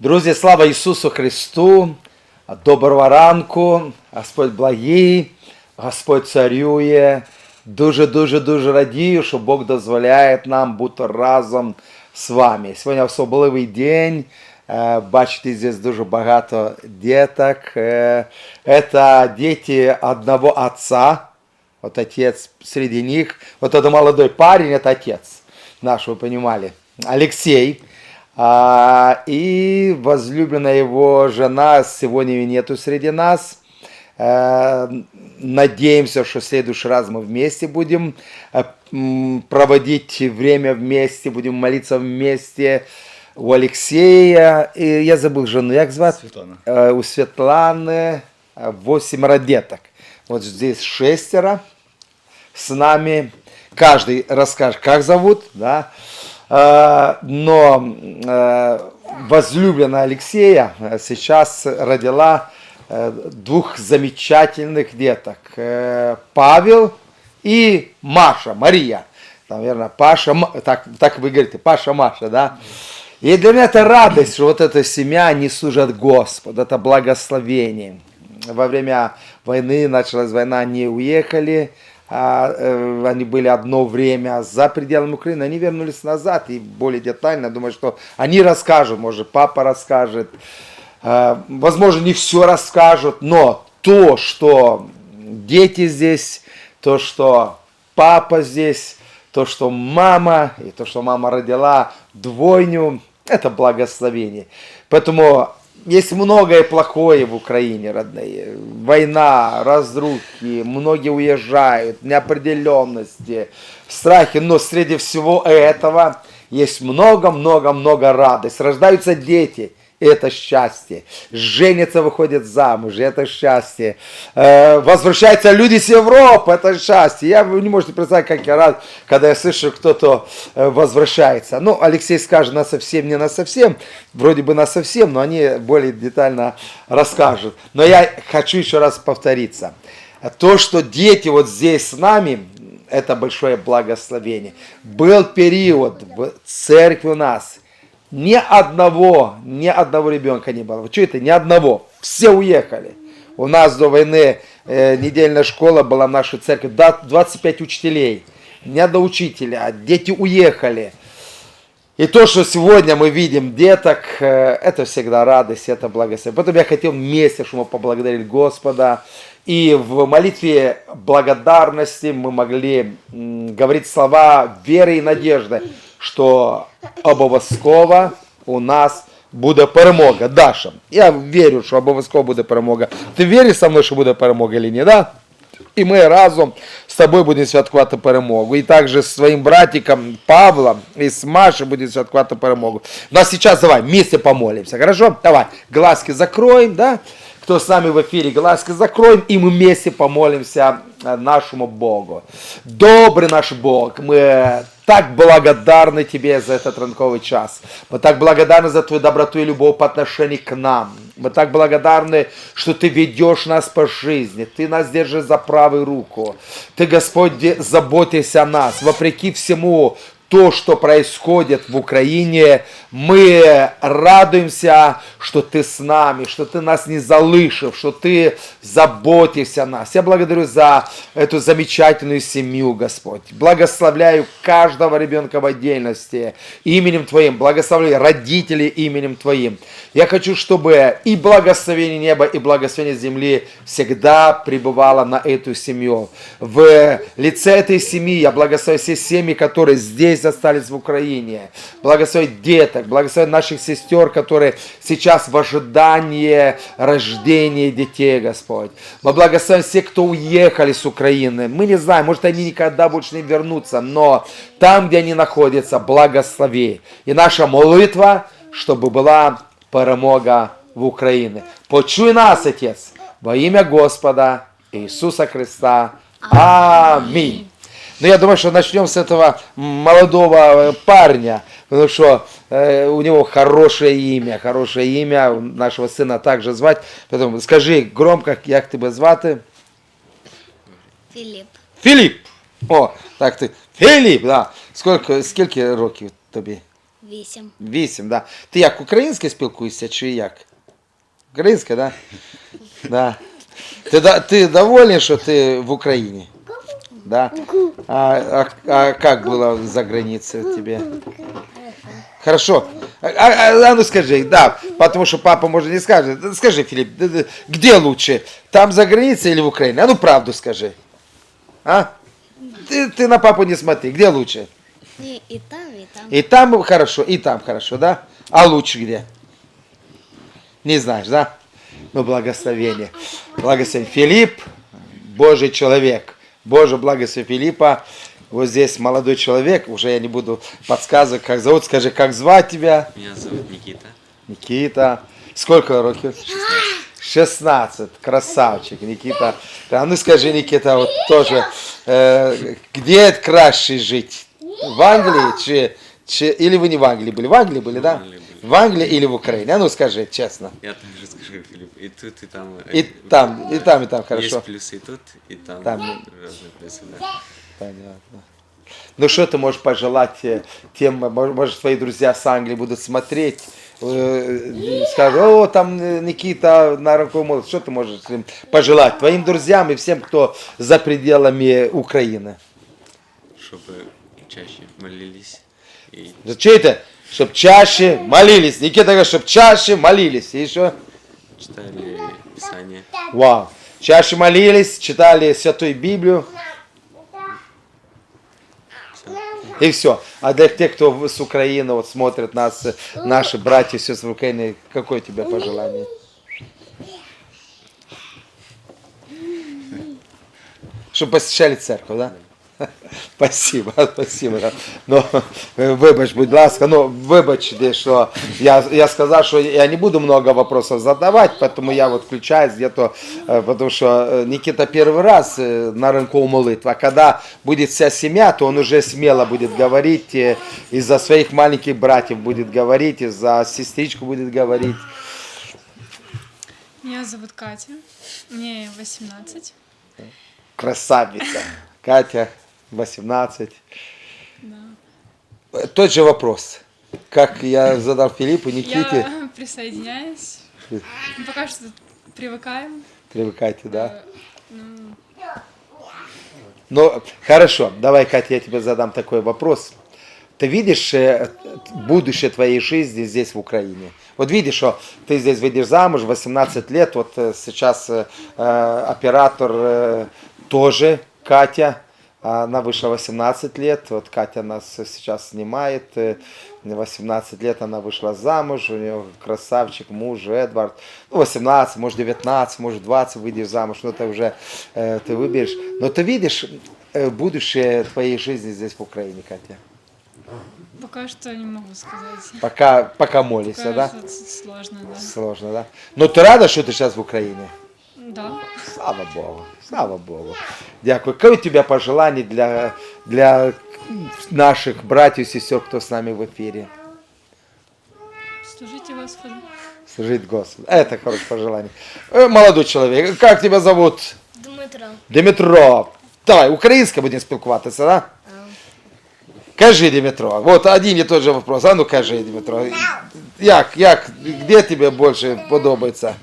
Друзі, слава Ісусу Христу! Доброго ранку! Господь благий, Господь царює. Дуже, дуже, дуже радію, що Бог дозволяє нам бути разом з вами. Сьогодні особливий день. Е, Бачите, здесь дуже багато діток. Е, Это дети одного отца. Вот отец среди них. Вот это молодой парень, это отец наш, вы понимали, Алексей. А, и возлюбленная его жена сегодня ее нету среди нас. Э, Надеемся, что в следующий раз мы вместе будем э, проводить время вместе, будем молиться вместе у Алексея. И я забыл жену, як звать? Светлана. Э, У Светланы э, 8 родеток. Вот здесь шестеро с нами. Каждый расскажет, как зовут, да. Э, Но э, возлюбленная Алексея э, сейчас родила двух замечательных деток. Павел и Маша, Мария. Наверное, Паша, так, так вы говорите, Паша, Маша, да? И для меня это радость, что вот эта семья, они служат Господу, это благословение. Во время войны, началась война, они уехали, они были одно время за пределами Украины, они вернулись назад и более детально, думаю, что они расскажут, может папа расскажет, Э, возможно, не все расскажут, но то, что дети здесь, то, что папа здесь, то, что мама, и то, что мама родила двойню, это благословение. Поэтому есть многое плохое в Украине, родные. Война, разрухи, многие уезжают, неопределенности, страхи. Но среди всего этого есть много-много-много радости. Рождаются дети – это счастье. Женятся, выходят замуж, это счастье. Э, возвращаются люди с Европы, это счастье. Я, вы не можете представить, как я рад, когда я слышу, кто-то э, возвращается. Ну, Алексей скажет, на совсем, не на совсем. Вроде бы на совсем, но они более детально расскажут. Но я хочу еще раз повториться. То, что дети вот здесь с нами, это большое благословение. Был период в церкви у нас, ни одного, ни одного ребенка не было. Вы чуете? Ни одного. Все уехали. У нас до войны э, недельная школа была в нашей церкви. Да, 25 учителей. Ни одного учителя. Дети уехали. И то, что сегодня мы видим деток, э, это всегда радость, это благословение. Поэтому я хотел вместе, чтобы мы поблагодарили Господа. И в молитве благодарности мы могли говорить слова веры и надежды, що обов'язково у нас буде перемога. Даша, я вірю, що обов'язково буде перемога. Ти віриш со мною, що буде перемога чи ні, да? І ми разом з тобою будемо святкувати перемогу. І також з своїм братиком Павлом і з Машей будемо святкувати перемогу. Ну а сейчас давай вместе помолимся, хорошо? Давай, глазки закроем, да? Кто с нами в эфире, глазки закроем, и мы вместе помолимся э, нашему Богу. Добрый наш Бог, мы так благодарны Тебе за этот ранковый час. Мы так благодарны за Твою доброту и любовь по отношению к нам. Мы так благодарны, что Ты ведешь нас по жизни. Ты нас держишь за правую руку. Ты, Господь, заботишься о нас. Вопреки всему, то, что происходит в Украине, мы радуемся, что ты с нами, что ты нас не залышив, что ты заботишься о нас. Я благодарю за эту замечательную семью, Господь. Благословляю каждого ребенка в отдельности именем Твоим. Благословляю родителей именем Твоим. Я хочу, чтобы и благословение неба, и благословение земли всегда пребывало на эту семью. В лице этой семьи я благословляю все семьи, которые здесь остались в Украине. Благословляю деток, благословляю наших сестер, которые сейчас в ожидании рождения детей, Господь. Мы благословляем всех, кто уехали с Украины. Мы не знаем, может они никогда больше не вернутся, но там, где они находятся, благослови. И наша молитва, чтобы была перемога в Україні. Почуй нас, Отець, во ім'я Господа Ісуса Христа. Аминь. Ну, я думаю, что начнем с этого молодого э, парня, потому что э, у него хорошее имя, хорошее имя, у нашего сына также звать. Поэтому скажи громко, як тебе звати? Філіп. Філіп. О, так ти. Філіп, да. Скільки, скільки років тобі? Вісім. Вісім, да. Ти як українське спілкуєшся чи як? Українське, да? Да. Ти, да- ти довольний, що ти в Україні? Да. А, а, а как было за границей тебе? Хорошо. А, а- а ну скажи, да, потому что папа может не скажет. Скажи, Филипп, д- д- где лучше? Там за границей или в Украине? А ну правду скажи. А? Ты, ты на папу не смотри, где лучше? І, і там, і там. И там хорошо, и там хорошо, да? А лучше где? Не знаешь, да? Ну, благословение. Благословение. Филипп, Божий человек. Боже, благослови Филиппа. Вот здесь молодой человек, уже я не буду подсказывать, как зовут, скажи, как звать тебя? Меня зовут Никита. Никита. Сколько років? 16. Красавчик, Никита. А ну скажи, Никита, вот тоже, э, где краще жить? В Англии чи, чи, или вы не в Англии были? В Англии были, да? Англии. В Англии или в Украине? А ну скажи, честно. Я тобі розкажу, Филипп. И тут, и там. И там, и там, и там, хорошо. Есть плюсы и тут, и там. Там. Разные плюсы, да. Понятно. Ну что ты можешь пожелать э, тем, мо- может, твои друзья с Англии будут смотреть, э, скажут, о, там э, Никита на ранковом молоте. Что ты можешь им пожелать твоим друзьям и всем, кто за пределами Украины? Чтобы чаще молились. И Что это? Чтоб чаще молились. Никита говорит, чтоб чаще молились. И еще? читали Писание. Вау. Чаще молились, читали Святую Библию. И все. А для тех, кто с Украины вот смотрят нас, наши братья и сестры в Украине, какое у тебя пожелание? Щоб посещали церковь, да? Спасибо, спасибо. Ну, е, вибач, будь ласка, ну, вибачте, що я, я сказав, що я не буду много вопросов задавать, поэтому я вот включаюсь где-то, э, потому что э, Никита первый раз э, на рынку молитва, а когда будет вся семья, то он уже смело будет говорить, э, и за своих маленьких братьев будет говорить, и за сестричку будет говорить. Меня зовут Катя, мне 18. Красавица. Катя, 18. Да. Тот же вопрос, как я задал Филиппу, Никите. Я присоединяюсь. Пока что привыкаем. Привыкайте, да? Э, ну, Ну, хорошо, давай, Катя, я тебе задам такой вопрос. Ты видишь э, будущее твоей жизни здесь, в Украине? Вот видишь, что ты здесь выйдешь замуж, 18 лет, вот э, сейчас оператор тоже, Катя, она вышла 18 лет, вот Катя нас сейчас снимает, э, 18 лет она вышла замуж, у нее красавчик муж Эдвард, ну 18, может 19, может 20 выйдешь замуж, но это уже э, ты выберешь. Но ты видишь э, будущее твоей жизни здесь в Украине, Катя? пока что не могу сказать. Пока, пока молишься, Пока да? сложно, да. Сложно, да? Но ты рада, что ты сейчас в Украине? Да. Слава Богу, слава Богу. Дякую. Какое у тебя пожелание для, для наших братьев и сестер, кто с нами в эфире? Служите Господу. Служить Господу. Это хорошее пожелание. Э, Молодой человек, как тебя зовут? Дмитро. Дмитро. Давай, українська будемо спілкуватися, да? Кажи, Дмитро. Вот один і той же вопрос. А ну кажи, Дмитро. Як, як, де тобі більше подобається?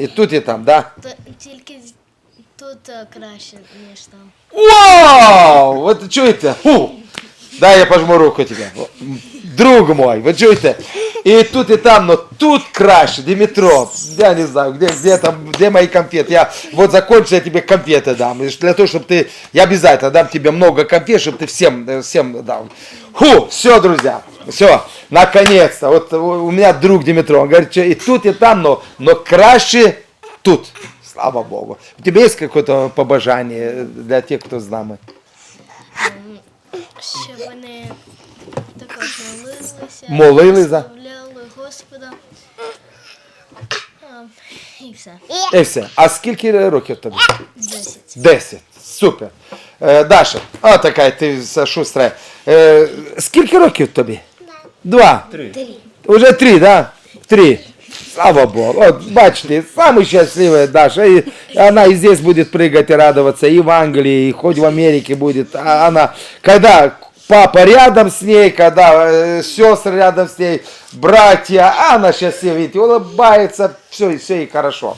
Е, Тут і там, І тут, і там, да? то, тільки з- тут е, краще, ніж там. Вау! Вот чуєте? Фу! Дай я пожму руку тебе. Друг мой, ви чуєте? І тут, і там, но тут краще, Димитро. Я не знаю, где, где там, где мои конфеты. Я вот закончу, я тебе конфеты дам. И Для того, чтобы ты, я обязательно дам тебе много конфет, чтобы ты всем, э, всем дал. Фу, все, друзья, все, наконец-то. Вот у у меня друг Димитро, он говорит, что и тут, и там, но, но краще тут. Слава Богу. У тебя есть какое-то побожание для тех, кто с нами? Щоб вони також молилися, Молили за- прославляли Господа. А, І все. І все. А скільки років тобі? Десять. Десять. Супер. Е, Даша, а така ти все шустра. Е, скільки років тобі? Два. Три. Уже три, да? Три. Слава Богу. Вот, бачите, самый счастливая Даша. И она и здесь будет прыгать и радоваться, и в Англии, и хоть в Америке будет. А она, когда папа рядом с ней, когда э, сестры рядом с ней, братья, а она сейчас все, видите, улыбается, все, все ей хорошо.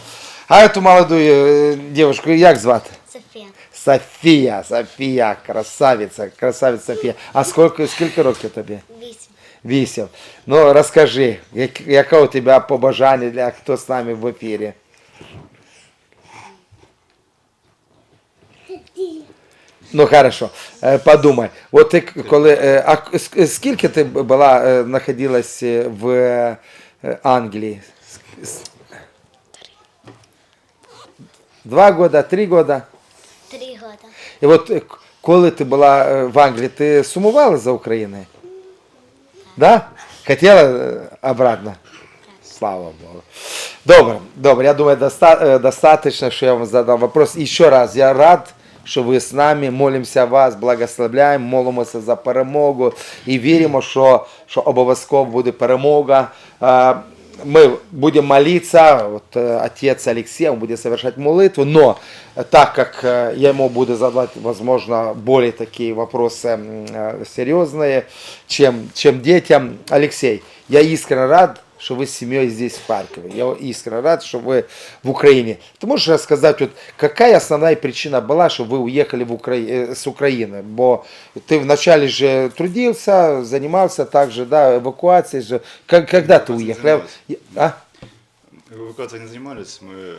А эту молодую э, девушку, як звати? Софія. Софія, Софія, красавиця, красавиця Софія. А скільки, скільки років тобі? Вісім. Вісім. Ну розкажи, як, яке у тебе побажання для хто з нами в ефірі? Ну хорошо, Е, подумай. От ти коли. е, А скільки ти була, е, знаходилась в Англії? Два года, три года? Три года. І от коли ти була в Англії, ти сумувала за Україною? Да? Хотіла обратно? Слава Богу. Добре, добре. Я думаю, доста- достаточно, что я вам задал вопрос. Еще раз, я рад, що ви з нами, молимося вас, благословляємо, молимося за перемогу і віримо, що, що обов'язково буде перемога. А, Мы будем молиться, вот э, отец Алексей, он будет совершать молитву, но э, так как э, я ему буду задавать, возможно, более такие вопросы м, э, серьезные, чем, чем детям, Алексей, я искренне рад, что вы с семьей здесь в Харькове. Я искренне рад, что вы в Украине. Ты можешь рассказать, вот, какая основная причина была, что вы уехали в Укра... э, с Украины? Бо ты вначале же трудился, занимался также, да, эвакуацией же. Как, когда ты Эвакуацией уехал? Я- А? Евакуацією не займалися. Ми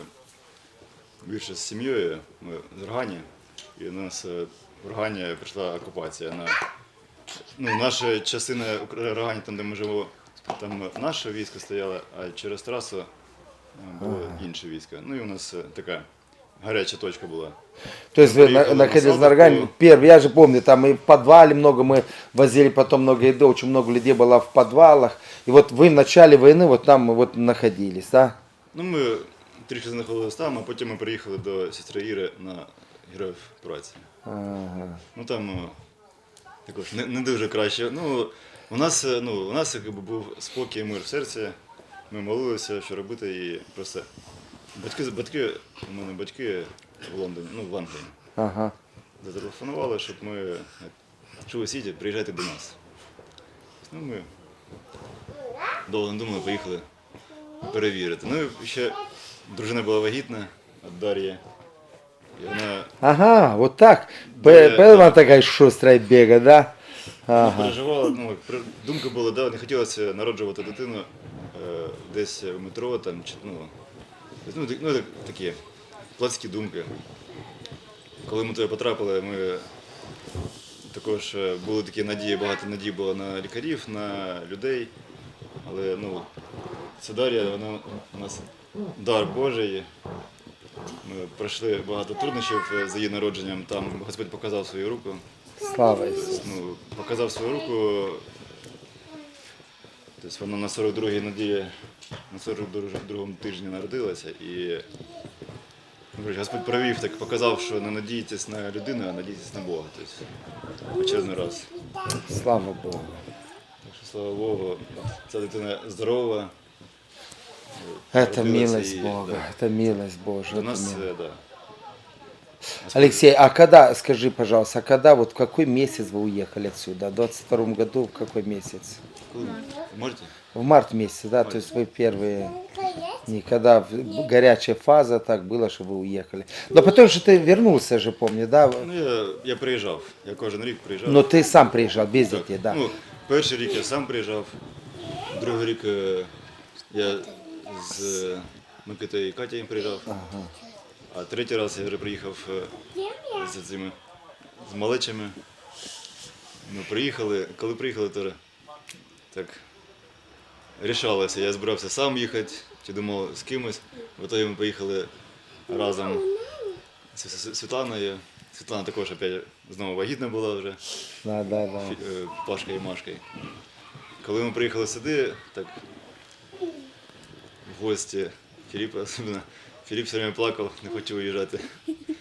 більше з сім'єю, ми з Органі, і у нас е, в Органі прийшла окупація. На, ну, наша частина Укра- Органі, там де ми живемо, там наше військо стояло, а через трасу е, було інше військо. Ну і у нас е, така гаряча точка була. То есть вы на- Приехали на находились на Салтовку. Органе, первый, я же помню, там и в подвале много мы возили, потом много еды, очень много людей было в подвалах. И вот вы в начале войны вот там вот находились, да? Ну, ми трішки знаходилися там, а потім ми приїхали до сестри Іри на героїв праці. Ага. Ну там е, також не, не дуже краще. Ну, у нас, е, ну, у нас якби був спокій і мир в серці. Ми молилися, що робити, і просто батьки, батьки, у мене батьки в Лондоні, ну в Англії, Ага. зателефонували, щоб ми, що ви сидите, приїжджайте до нас. Ну, ми довго не думали, поїхали перевірити. Ну і ще дружина була вагітна від Дар'ї. Вона Ага, вот так. Да, П- да. Поэтому она такая да? Ага. переживала, ну, думка була, да, не хотілося народжувати дитину е, десь в метро, там, чи, ну, ну, так- ну, так, такі платські думки. Коли ми туди потрапили, ми також е, були такі надії, багато надій було на лікарів, на людей. Але ну, це Дар'я, вона у нас дар Божий. Ми пройшли багато труднощів е, з її народженням. Там Господь показав свою руку Слава Иисусу. ну, показав свою руку. Тобто вона на 42-й неділі, на 42-му тижні народилася і ну, коротше, Господь провів, так показав, що не надійтесь на людину, а надійтесь на Бога. Тобто, очередний раз. Слава Богу. Так що, слава Богу, ця дитина здорова. Это Родилась милость і, Бога, да, это милость Божия. До это нас, милость. е, да. Алексей, а когда, скажи, пожалуйста, а когда, вот в какой месяц вы уехали отсюда? В 22 году, в какой месяц? Коли? Можете? В март месяце, да, то есть вы первые дни, когда в- горячая фаза, так было, что вы уехали. Но потом что ты вернулся же, помню, да? Ну, я, я приїжджав, я кожен рік приїжджав. Но ты сам приезжал без Так, детей, да? Ну, перший рік я сам приїжджав, другий рік е, я з е, Микитою і Катєю приїжджав, А третій раз я вже приїхав е, з цими з малечами. Ми приїхали, коли приїхали, то так рішалося. Я збирався сам їхати, чи думав з кимось. В ітогі ми поїхали разом з Світланою. Світлана також опять знову вагітна була вже. Да, да, да. Е, Пашка і Машкою. Коли ми приїхали сюди, так в гості Філіпа особливо. Філіп все время плакав, не хотів уїжджати.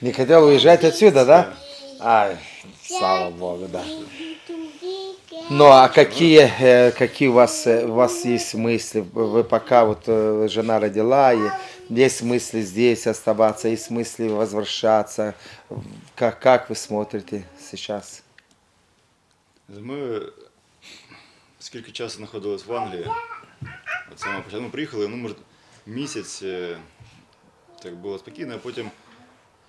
Не хотел уезжать отсюда, да? Ай, слава Богу, да. Ну а какие, э, какие у вас, э, у вас есть мысли? Вы пока вот э, жена родила, и есть мысли здесь оставаться, есть мысли возвращаться. Как, как вы смотрите сейчас? Ми скільки часу знаходились в Англії, от самого початку ми приїхали, ну, може, місяць е, так було спокійно, а потім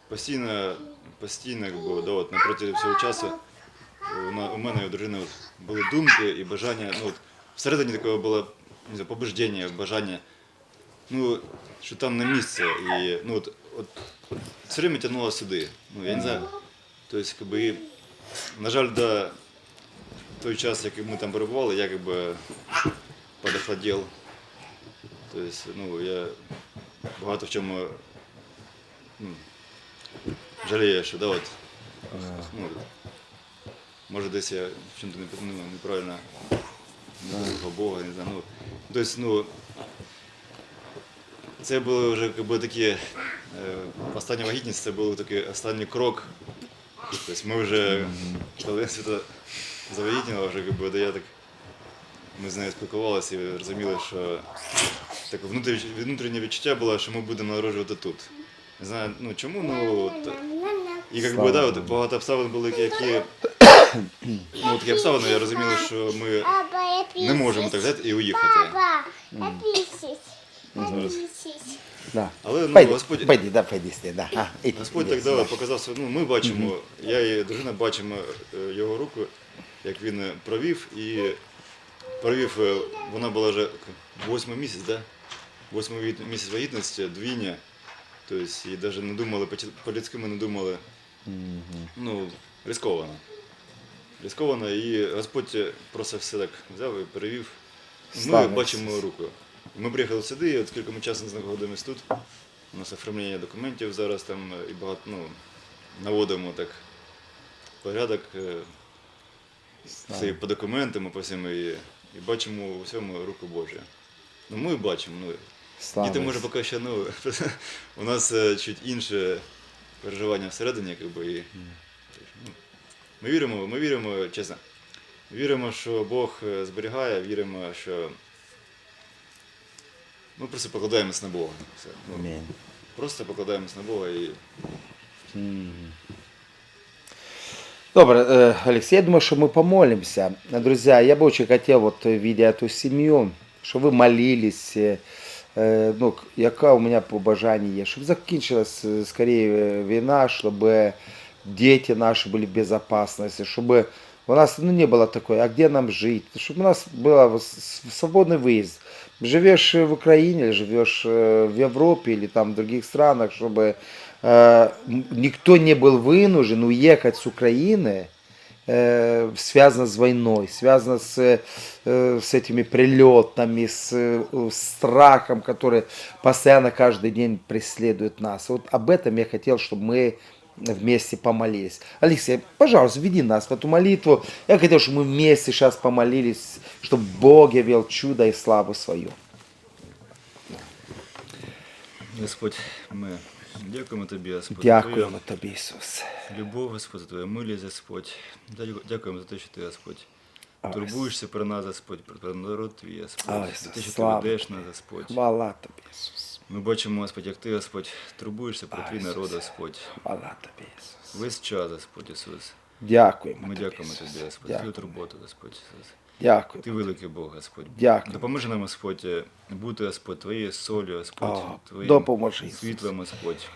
постійно, постійно як було, да, от, напроти всього часу у, на- у мене і у дружини от були думки і бажання, ну, от, всередині такого було не знаю, побуждення, бажання, ну, що там на місце. І, ну, от, от, от, все время тягнуло сюди. Ну, я не знаю. Тобто, как бы, і, на жаль, до той час, який ми там перебували, я якби подохладів. Тобто, ну, я багато в чому жалію, що да, от, ну, може десь я в чому-то не, ну, неправильно не Бога, не знаю. Ну, тобто, ну, це були вже якби, такі, е, остання вагітність, це був такий останній крок. Тобто ми вже, коли свята завагітніла, вже якби, да я так, ми з нею спілкувалися і розуміли, що таке внутрішнє відчуття було, що ми будемо народжувати тут. Не знаю, ну чому, ну. от, і як би, да, от, багато обставин були, які. Ну, такі обставини, я розуміла, що ми не можемо так взяти і уїхати. Папа, писать. Зараз. Да. Але ну, Господь, пойди, да, пойди да. А, иди, Господь так дав, показав, що ну, ми бачимо, я і дружина бачимо е, його руку, як він е, провів, і провів, е, вона була вже восьмий місяць, да? Восьмий місяць вагітності, двійня. Тобто, і навіть не думали, по- по-людськи ми не думали, ну, ризиковано. Ризиковано, і Господь просто все так взяв і перевів. Ми бачимо руку. Ми приїхали сюди, і от скільки ми часу знаходимося тут. У нас оформлення документів зараз там і багато, ну, наводимо так порядок е, все по документам, по всьому, і, і бачимо у всьому руку Божу. Ну, ми бачимо, ну, Слава діти може Ісусу. поки що, ну, у нас е, чуть інше переживання всередині, якби, і, ну, ми віримо, ми віримо, чесно, віримо, що Бог е, зберігає, віримо, що ми просто покладаємось на Бога. Все. Ну, Аминь. Просто покладаємось на Бога і Добро, э, Алексей, я думаю, что мы помолимся. Друзья, я бы очень хотел, вот э, видя эту семью, чтобы вы молились, э, э, ну, к- яка у меня побажання, щоб закінчилась э, скорее э, війна, чтобы дети наши были в безопасности, чтобы у нас ну, не было такой, а где нам жить, чтобы у нас был свободный выезд. Живешь в Украине, живешь э, в Европе или там в других странах, чтобы э, никто не был вынужден уехать с Украины, э, связано с войной, связано с, э, с этими прилетами, с э, страхом, который постоянно каждый день преследует нас. Вот об этом я хотел, чтобы мы вместе помолились. Алексей, пожалуйста, веди нас в эту молитву. Я хотел, чтобы мы вместе сейчас помолились, чтобы Бог явил чудо и славу свою. Господь, ми дякуємо Тобі, Господь, Дякуємо тобі, Ісус. Любов, Господь, за Твою милість, Господь. Дякуємо за те, що Ти, Господь, турбуєшся про нас, Господь, про- народ Твій, Господь, за те, що Ти ведеш нас, Господь. Хвала тобі, Ісус. Ми бачимо, Господь, як Ти, Господь, турбуєшся про Твій народ, Господь. Хвала тобі, Ісус. Весь час, Господь Ісус. Дякуємо Ми тобі, дякуємо Ісус. Тобі, Господь, за Твою турботу, Господь Ісус. Дякую. Ти великий Бог, Господь. Дякую. Допоможи нам, Господь, бути, Господь, Твоєю солью, Господь, О, Твоїм допоможи, світлом, Господь.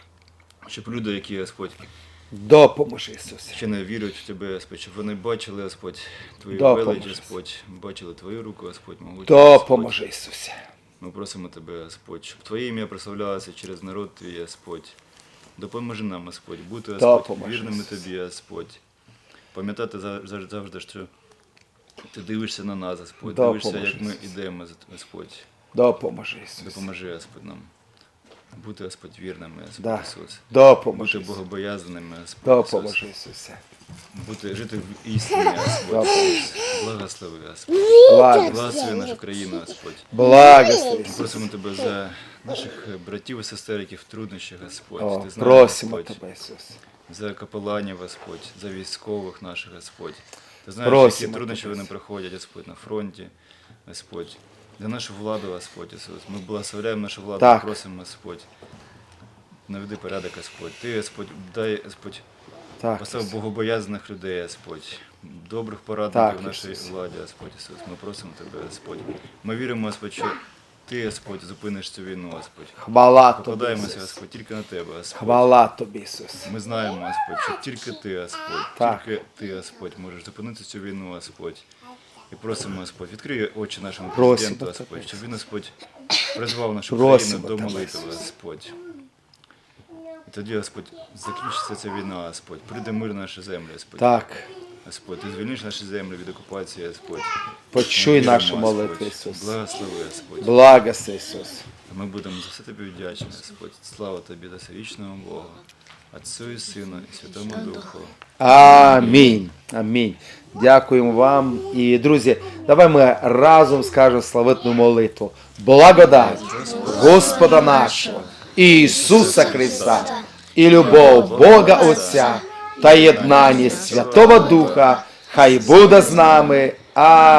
Щоб люди, які, Господь, Допоможи, Ісус. ще не вірять в Тебе, Господь, щоб вони бачили, Господь, Твою велич, Господь, бачили Твою руку, Господь, могутню, Допоможи, Ісусе. Ми просимо Тебе, Господь, щоб Твоє ім'я прославлялося через народ Твій, Господь. Допоможи нам, Господь, бути, Господь, вірними. Тобі, Господь. Пам'ятати за- за- завжди, що Ти дивишся на нас, Господь, Допоможи, дивишся, як ми йдемо, Господь. Допоможи, Ісус. Допоможи, Господь, нам. Бути, Господь, вірними, Господь Да. Ісус. Допоможи, Бути богобоязненими, Господь Допоможи, Ісус. Ісусе. Бути, жити в істині, Господь. Допоможи. Благослови, Господь. Благослови. Благослови нашу країну, Господь. Благослови, Ми просимо Тебе за наших братів і сестер, які в труднощах, Господь. О, Ти знаєш, просимо Господь, Тебе, Ісус. за капеланів, Господь, за військових наших, Господь. Ти знаєш, Просимо які труднощі Тебе, вони приходять, Господь, на фронті, Господь. За нашу владу, Господь, Ісус. Ми благословляємо нашу владу, Так. просимо, Господь. Наведи порядок, Господь. Ти, Господь, дай, Господь, Так, постав Ісус. богобоязних людей, Господь. добрих порадників Так, нашій Ісус. владі, Господь Ісус. Ми просимо Тебе, Господь. Ми віримо, Господь, що Ти, Господь, зупиниш цю війну, Господь. Хвала тобі, Покладаємося, Ісус. Господь, тільки на Тебе, Господь. Хвала тобі, Ісус. Ми знаємо, Господь, що тільки Ти, Господь, Так. тільки Ти, Господь, можеш зупинити цю війну, Господь. І просимо, Господь, відкрий очі нашому Просимо президенту, Тебе. Господь, щоб він, Господь, призвав нашу Просимо країну до Тебе, молитви, Господь. І тоді, Господь, закінчиться ця війна, Господь. Прийде мир на наші землі, Господь. Так, Господь, ти звільниш наші землі від окупації, Господь. почуй Господь. молитви, Ісус. Благослови, Господь. Благоси, Ісус. Ми будемо за все тобі вдячні, Господь. Слава тобі та всевічному Богу, Отцю і Сину, і Святому Духу. Амінь. Амінь. Дякуємо вам. І, друзі, давай ми разом скажемо славетну молитву. Благодать Господа нашого, Ісуса Христа, і любов Бога Отця та єднання Святого Духа, хай буде з нами. Амінь.